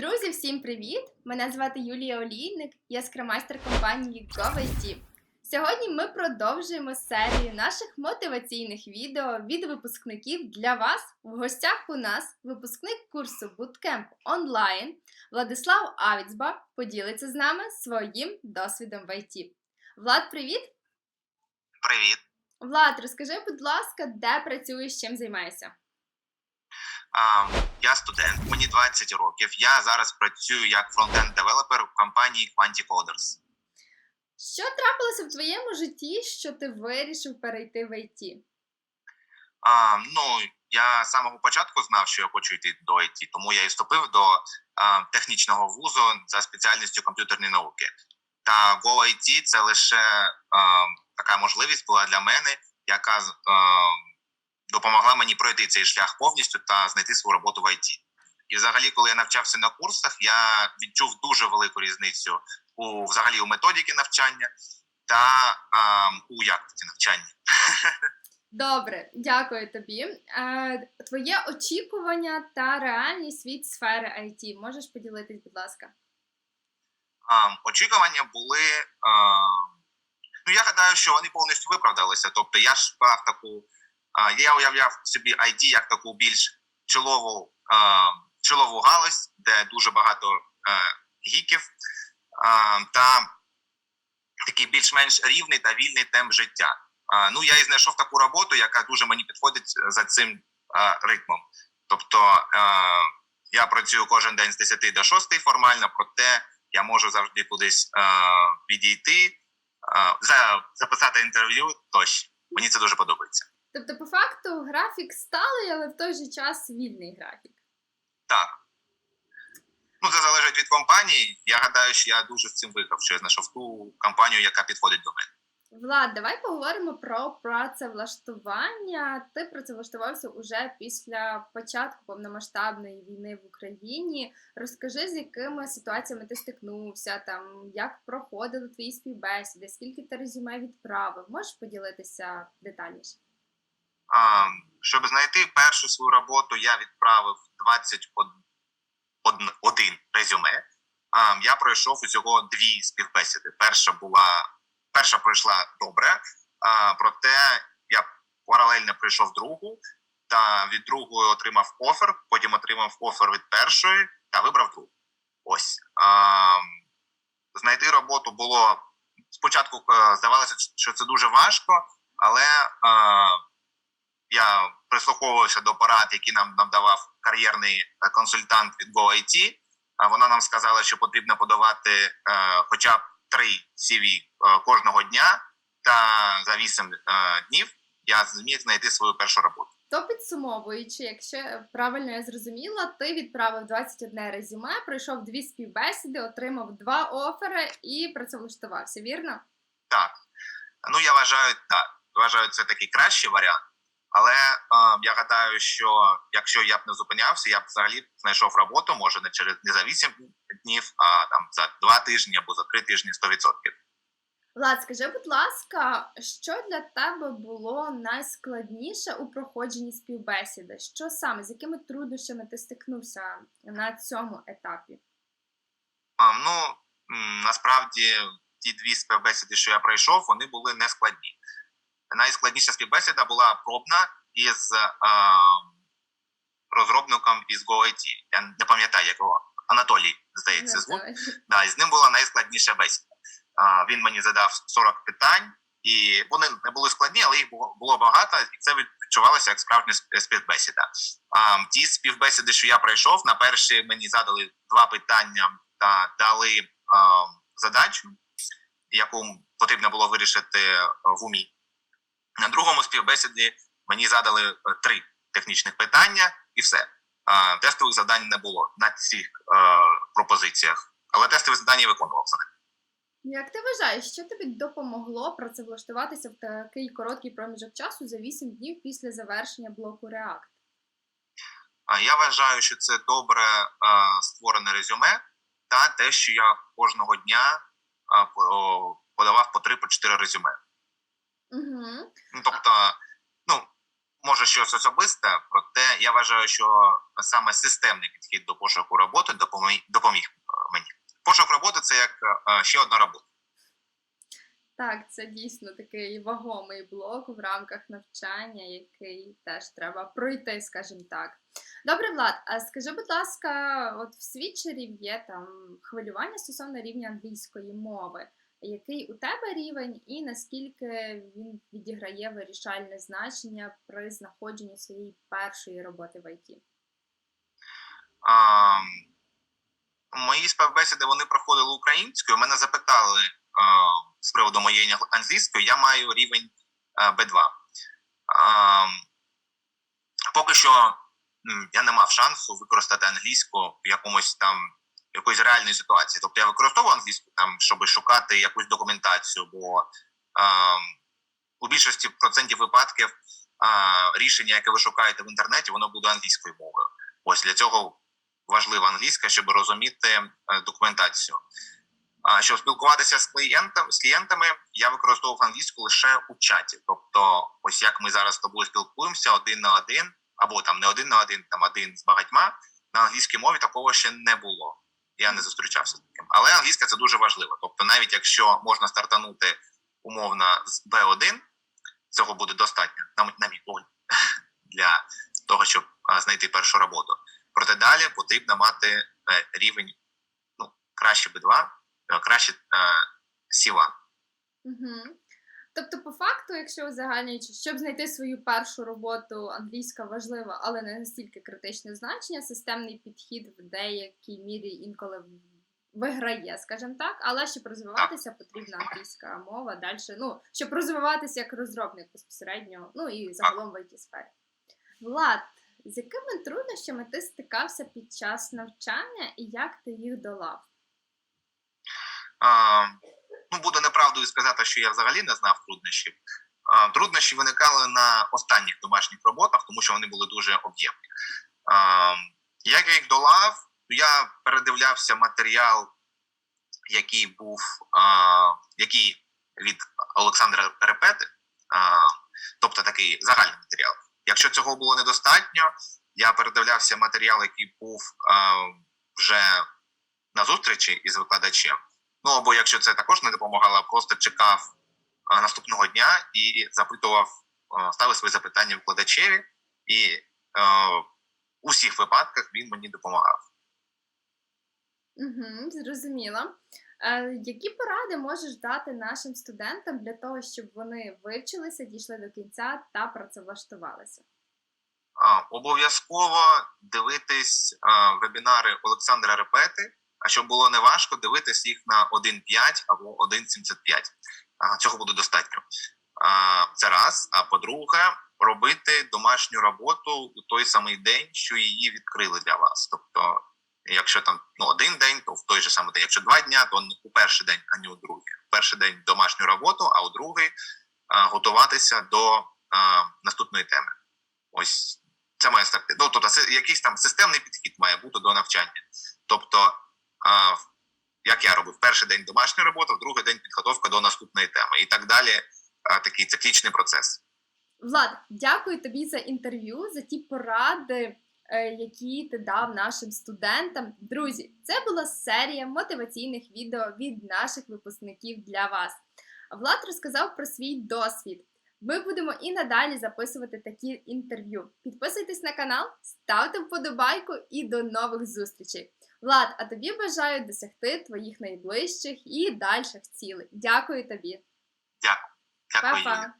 Друзі, всім привіт! Мене звати Юлія Олійник, я скрамайстер компанії GoIT. Сьогодні ми продовжуємо серію наших мотиваційних відео від випускників для вас. В гостях у нас випускник курсу Bootcamp онлайн Владислав Авіцба поділиться з нами своїм досвідом в ІТ. Влад, привіт! Привіт. Влад, розкажи, будь ласка, де працюєш, чим займаєшся? А, я студент, мені 20 років. Я зараз працюю як фронтенд девелопер в компанії Quanti Coders. Що трапилося в твоєму житті, що ти вирішив перейти в ІТ? А, ну, я з самого початку знав, що я хочу йти до IT, тому я і вступив до а, технічного вузу за спеціальністю комп'ютерні науки. Та GoIT – це лише а, така можливість була для мене, яка а, допомогла мені пройти цей шлях повністю та знайти свою роботу в IT. І взагалі, коли я навчався на курсах, я відчув дуже велику різницю у взагалі у методіки навчання та а, у якості навчання. Добре, дякую тобі. Е, твоє очікування та реальність від сфери IT. Можеш поділитись, будь ласка? Очікування були. Ну, я гадаю, що вони повністю виправдалися. Тобто, я ж шукав таку. Я уявляв собі IT як таку більш чолову, чолову галузь, де дуже багато а, гіків, та такий більш-менш рівний та вільний темп життя. Ну, я і знайшов таку роботу, яка дуже мені підходить за цим ритмом. Тобто я працюю кожен день з 10 до 6 формально, проте я можу завжди кудись відійти, записати інтерв'ю тощо. Мені це дуже подобається. Тобто, по факту, графік сталий, але в той же час вільний графік. Так. Ну, це залежить від компанії. Я гадаю, що я дуже з цим виграв, що я знайшов ту компанію, яка підходить до мене. Влад, давай поговоримо про працевлаштування. Ти працевлаштувався уже після початку повномасштабної війни в Україні. Розкажи, з якими ситуаціями ти стикнувся, там як проходили твої співбесіди, скільки ти резюме відправив? Можеш поділитися детальніше? Щоб знайти першу свою роботу, я відправив 21 резюме. Я пройшов усього дві співбесіди. Перша була перша пройшла добре, проте я паралельно пройшов другу, та від другої отримав офер, потім отримав офер від першої та вибрав другу. Ось. Знайти роботу було спочатку е, здавалося, що це дуже важко, але прислуховувався до порад, які нам надавав кар'єрний е, консультант від GoIT. А Вона нам сказала, що потрібно подавати е, хоча б три CV е, кожного дня, та за 8 е, днів я зміг знайти свою першу роботу. То підсумовуючи, якщо правильно я зрозуміла, ти відправив 21 резюме, пройшов дві співбесіди, отримав два офери і працевлаштувався, вірно? Так. Ну я вважаю так. Вважаю, це такий кращий варіант. Але е, я гадаю, що якщо я б не зупинявся, я б взагалі знайшов роботу, може не через не за 8 днів, а там за 2 тижні або за 3 тижні 100%. Влад, скажи, будь ласка, що для тебе було найскладніше у проходженні співбесіди? Що саме, з якими труднощами ти стикнувся на цьому етапі? А, ну насправді ті дві співбесіди, що я пройшов, вони були нескладні. Найскладніша співбесіда була пробна із а, розробником із GoIT. Я не пам'ятаю якого. Анатолій, здається, звук. Да, і з ним була найскладніша бесіда. А, він мені задав 40 питань, і вони не були складні, але їх було, було багато, і це відчувалося як справжня співбесіда. А, ті співбесіди, що я пройшов, на перші мені задали два питання та дали а, задачу, яку потрібно було вирішити е, в умі. На другому співбесіді мені задали е, три технічних питання, і все. Тестових завдань не було на цих е, пропозиціях, але тестові завдання я виконував взагалі. Як ти вважаєш, що тобі допомогло працевлаштуватися в такий короткий проміжок часу за 8 днів після завершення блоку React? Я вважаю, що це добре створене резюме та те, що я кожного дня подавав по 3-4 резюме. Угу. Ну, тобто, ну, може щось особисте, проте я вважаю, що саме системний підхід до пошуку роботи допоміг, допоміг е, мені. Пошук роботи це як е, ще одна робота. Так, це дійсно такий вагомий блок в рамках навчання, який теж треба пройти, скажімо так. Добре, Влад, а скажи, будь ласка, от в свідчерів є там хвилювання стосовно рівня англійської мови. Який у тебе рівень і наскільки він відіграє вирішальне значення при знаходженні своєї першої роботи в ІТ? Мої співбесіди вони проходили українською. Мене запитали а, з приводу моєї англійської. Я маю рівень а, B2. А, поки що я не мав шансу використати англійську в якомусь там якоїсь реальної ситуації. Тобто я використовував англійську там, щоб шукати якусь документацію, бо а, у більшості процентів випадків а, рішення, яке ви шукаєте в інтернеті, воно буде англійською мовою. Ось для цього важлива англійська, щоб розуміти е, документацію. А щоб спілкуватися з клієнтами, з клієнтами, я використовував англійську лише у чаті. Тобто, ось як ми зараз з тобою спілкуємося один на один, або там не один на один, там один з багатьма. На англійській мові такого ще не було. Я не зустрічався з таким. Але англійська це дуже важливо. Тобто, навіть якщо можна стартанути умовно з B1, цього буде достатньо, на, мій погляд, для того, щоб знайти першу роботу. Проте далі потрібно мати е, рівень ну, краще B2, е, краще е, C1. Угу. Тобто, по факту, якщо узагальнюючи, щоб знайти свою першу роботу, англійська важлива, але не настільки критичне значення, системний підхід в деякій мірі інколи виграє, скажімо так, але щоб розвиватися, потрібна англійська мова далі. Ну, щоб розвиватися як розробник безпосередньо, ну і загалом в it сфері. Влад, з якими труднощами ти стикався під час навчання і як ти їх долав? А, ну, буде неправдою сказати, що я взагалі не знав труднощів. Труднощі виникали на останніх домашніх роботах, тому що вони були дуже об'ємні. Як я їх долав, я передивлявся матеріал, який був який від Олександра Репети, тобто такий загальний матеріал. Якщо цього було недостатньо, я передивлявся матеріал, який був вже на зустрічі із викладачем. Ну або якщо це також не допомагало, просто чекав наступного дня і запитував, ставив свої запитання викладачеві, і а, у всіх випадках він мені допомагав. Угу, зрозуміло. Е, які поради можеш дати нашим студентам для того, щоб вони вивчилися, дійшли до кінця та працевлаштувалися? Обов'язково дивитись а, вебінари Олександра Репети. А щоб було неважко, дивитись їх на 1.5 або 1.75. А, цього буде достатньо. Це раз. А по-друге, робити домашню роботу у той самий день, що її відкрили для вас. Тобто, якщо там ну, один день, то в той же самий день. Якщо два дня, то у перший день, а не у другий. В перший день домашню роботу, а у другий готуватися до наступної теми. Ось це має стати. Ну, тобто, якийсь там системний підхід має бути до навчання. Тобто, як я робив, перший день домашня робота, другий день підготовка до наступної теми. І так далі. Такий циклічний процес. Влад, дякую тобі за інтерв'ю, за ті поради, е, які ти дав нашим студентам. Друзі, це була серія мотиваційних відео від наших випускників для вас. Влад розказав про свій досвід. Ми будемо і надалі записувати такі інтерв'ю. Підписуйтесь на канал, ставте вподобайку і до нових зустрічей. Влад, а тобі бажаю досягти твоїх найближчих і дальших цілей. Дякую тобі. Дякую. Дякую. Па-па!